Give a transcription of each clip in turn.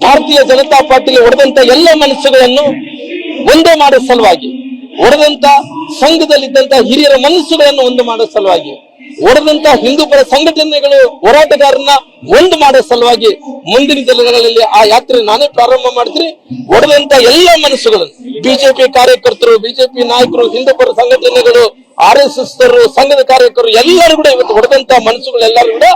ಭಾರತೀಯ ಜನತಾ ಪಾರ್ಟಿಗೆ ಹೊಡೆದಂತ ಎಲ್ಲ ಮನಸ್ಸುಗಳನ್ನು ಒಂದೇ ಮಾಡೋ ಸಲುವಾಗಿ ಹೊಡೆದಂತ ಸಂಘದಲ್ಲಿದ್ದಂತ ಹಿರಿಯರ ಮನಸ್ಸುಗಳನ್ನು ಒಂದು ಮಾಡೋ ಸಲುವಾಗಿ, ಒಡೆದಂತ ಹಿಂದೂಪರ ಸಂಘಟನೆಗಳು ಹೋರಾಟಗಾರನ್ನ ಒಂದು ಮಾಡೋ ಸಲುವಾಗಿ ಮುಂದಿನ ದಿನಗಳಲ್ಲಿ ಆ ಯಾತ್ರೆ ನಾನೇ ಪ್ರಾರಂಭ ಮಾಡ್ತೀನಿ. ಹೊಡೆದಂತ ಎಲ್ಲ ಮನಸ್ಸುಗಳನ್ನು ಬಿಜೆಪಿ ಕಾರ್ಯಕರ್ತರು, ಬಿಜೆಪಿ ನಾಯಕರು ಹಿಂದೂಪರ ಸಂಘಟನೆಗಳು, ಆರ್ ಎಸ್ ಎಸ್ ಸಂಘದ ಕಾರ್ಯಕರ್ತರು ಎಲ್ಲರೂ ಕೂಡ ಇವತ್ತು ಹೊಡೆದಂತ ಮನಸ್ಸುಗಳು ಎಲ್ಲರೂ ಕೂಡ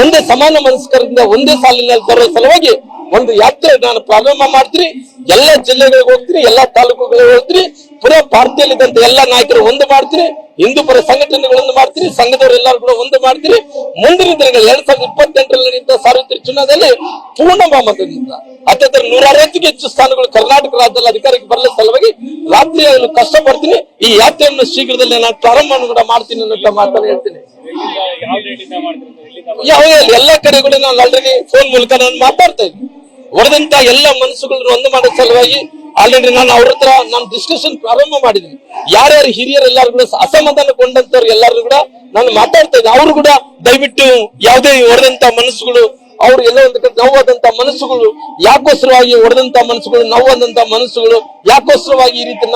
ಒಂದೇ ಸಮಾನ ಮನಸ್ಕರದಿಂದ ಒಂದೇ ಸಾಲಿನಲ್ಲಿ ಬರೋ ಸಲುವಾಗಿ ಒಂದು ಯಾತ್ರೆ ನಾನು ಪ್ರಾರಂಭ ಮಾಡ್ತೀನಿ ಎಲ್ಲ ಜಿಲ್ಲೆಗಳಿಗೆ ಹೋಗ್ತೀನಿ ಎಲ್ಲಾ ತಾಲೂಕುಗಳಿಗೆ ಹೋಗ್ತೀನಿ ಪುರಾ ಪಾರ್ಟಿಯಲ್ಲಿದ್ದಂತ ಎಲ್ಲಾ ನಾಯಕರು ಒಂದು ಮಾಡ್ತೀನಿ ಹಿಂದೂ ಪರ ಸಂಘಟನೆಗಳನ್ನು ಮಾಡ್ತೀನಿ ಸಂಘದವರೆಲ್ಲರೂ ಕೂಡ ಒಂದು ಮಾಡ್ತೀನಿ. ಮುಂದಿನ ದಿನಗಳಲ್ಲಿ ಎರಡ್ ಸಾವಿರದ ಇಪ್ಪತ್ತೆಂಟರಲ್ಲಿ ಸಾರ್ವತ್ರಿಕ ಚುನಾವಣೆಯಲ್ಲಿ ಪೂರ್ಣ ಬಹುಮತದಿಂದ ಅತ್ಯಂತ ನೂರ ಅರವತ್ತಕ್ಕೆ ಹೆಚ್ಚು ಸ್ಥಾನಗಳು ಕರ್ನಾಟಕ ರಾಜ್ಯದಲ್ಲಿ ಅಧಿಕಾರಕ್ಕೆ ಬರಲು ಸಲುವಾಗಿ ರಾತ್ರಿ ಕಷ್ಟ ಕಷ್ಟಪಡ್ತೀನಿ ಈ ಯಾತ್ರೆಯನ್ನು ಶೀಘ್ರದಲ್ಲೇ ನಾನು ಪ್ರಾರಂಭ ಕೂಡ ಮಾಡ್ತೀನಿ ಅನ್ನೋ ಮಾತನ್ನು ಹೇಳ್ತೀನಿ. ಯಾವ ಎಲ್ಲ ಕಡೆ ಕೂಡ ನಾನು ಆಲ್ರೆಡಿ ಫೋನ್ ಮೂಲಕ ನಾನು ಮಾತಾಡ್ತಾ ಇದ್ದೀನಿ. ಹೊಡೆದಂತ ಎಲ್ಲ ಮನಸ್ಸುಗಳನ್ನು ಒಂದು ಮಾಡೋ ಸಲುವಾಗಿ ಆಲ್ರೆಡಿ ನಾನು ಅವ್ರ ಹತ್ರ ನಾನು ಡಿಸ್ಕಷನ್ ಪ್ರಾರಂಭ ಮಾಡಿದ್ದೀನಿ ಯಾರ್ಯಾರು ಹಿರಿಯರೆಲ್ಲರೂ ಕೂಡ ಅಸಮಾಧಾನಗೊಂಡಂತವ್ರು ಎಲ್ಲರೂ ಕೂಡ ನಾನು ಮಾತಾಡ್ತಾ ಇದ್ದೆ. ಅವರು ಕೂಡ ದಯವಿಟ್ಟು ಯಾವುದೇ ಹೊಡೆದಂತ ಮನಸ್ಸುಗಳು, ಅವ್ರು ಎಲ್ಲ ಒಂದು ನೋವಾದಂತ ಮನಸ್ಸುಗಳು ಯಾಕೋಸ್ಕರವಾಗಿ ಹೊಡೆದಂತ ಮನಸ್ಸುಗಳು, ನೋವಾದಂತ ಮನಸ್ಸುಗಳು ಯಾಕೋಸ್ಕರವಾಗಿ ಈ ರೀತಿ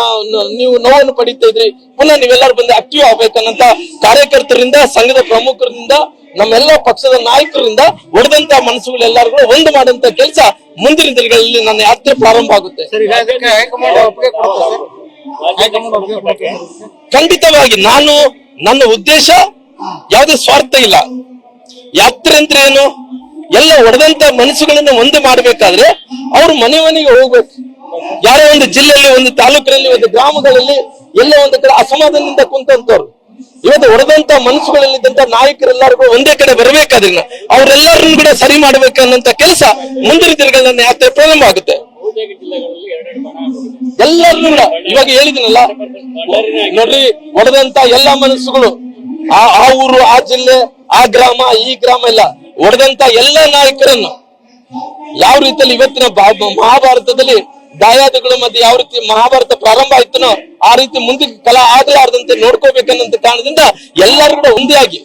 ನೀವು ನೋವನ್ನು ಪಡಿತಾ ಇದ್ರಿ, ಪುನಃ ನೀವೆಲ್ಲರೂ ಬಂದು ಆಕ್ಟಿವ್ ಆಗ್ಬೇಕನ್ನಂತ ಕಾರ್ಯಕರ್ತರಿಂದ, ಸಂಘದ ಪ್ರಮುಖರಿಂದ ನಮ್ಮೆಲ್ಲ ಪಕ್ಷದ ನಾಯಕರಿಂದ ಒಡೆದಂತ ಮನಸ್ಸುಗಳು ಎಲ್ಲರೂ ಕೂಡ ಒಂದು ಮಾಡುವಂತ ಕೆಲಸ ಮುಂದಿನ ದಿನಗಳಲ್ಲಿ ನನ್ನ ಯಾತ್ರೆ ಪ್ರಾರಂಭ ಆಗುತ್ತೆ. ಖಂಡಿತವಾಗಿ ನಾನು ನನ್ನ ಉದ್ದೇಶ ಯಾವುದೇ ಸ್ವಾರ್ಥ ಇಲ್ಲ. ಯಾತ್ರೆ ಅಂದ್ರೆ ಏನು? ಎಲ್ಲ ಒಡೆದಂತ ಮನಸ್ಸುಗಳನ್ನ ಒಂದು ಮಾಡ್ಬೇಕಾದ್ರೆ ಅವ್ರ ಮನೆ ಮನೆಗೆ ಹೋಗ್ಬೇಕು. ಯಾರೋ ಒಂದು ಜಿಲ್ಲೆಯಲ್ಲಿ ಒಂದು ತಾಲೂಕಿನಲ್ಲಿ ಒಂದು ಗ್ರಾಮಗಳಲ್ಲಿ ಎಲ್ಲ ಒಂದು ಕಡೆ ಅಸಮಾಧಾನದಿಂದ ಕುಂತಂತವ್ರು. ಇವತ್ತು ಹೊಡೆದಂತ ಮನಸ್ಸುಗಳಲ್ಲಿದ್ದಂತ ನಾಯಕರೆಲ್ಲರಿಗೂ ಒಂದೇ ಕಡೆ ಬರಬೇಕಾದ್ರೆ ಅವರೆಲ್ಲರನ್ನು ಕೂಡ ಸರಿ ಮಾಡ್ಬೇಕನ್ನಂತ ಕೆಲಸ ಮುಂದಿನ ದಿನಗಳಲ್ಲಿ ಯಾಕೆ ಪ್ರಾರಂಭ ಆಗುತ್ತೆ. ಎಲ್ಲರನ್ನು ಕೂಡ ಇವಾಗ ಹೇಳಿದಿನಲ್ಲ, ನೋಡ್ರಿ, ಹೊಡೆದಂತ ಎಲ್ಲಾ ಮನಸ್ಸುಗಳು, ಆ ಆ ಊರು, ಆ ಜಿಲ್ಲೆ, ಆ ಗ್ರಾಮ, ಈ ಗ್ರಾಮ ಎಲ್ಲ, ಹೊಡೆದಂತ ಎಲ್ಲ ನಾಯಕರನ್ನು ಯಾವ ರೀತಿಯಲ್ಲಿ ಇವತ್ತಿನ ಮಹಾಭಾರತದಲ್ಲಿ ದಾಯಾದಿಗಳ ಮತ್ತೆ ಯಾವ ರೀತಿ ಮಹಾಭಾರತ ಪ್ರಾರಂಭ ಆಯ್ತನೋ ಆ ರೀತಿ ಮುಂದೆ ಕಲಾ ಆದ್ರೆ ಆಡದಂತೆ ನೋಡ್ಕೋಬೇಕನ್ನಂತ ಕಾರಣದಿಂದ ಎಲ್ಲರೂ ಕೂಡ ಒಂದೇ ಆಗಿ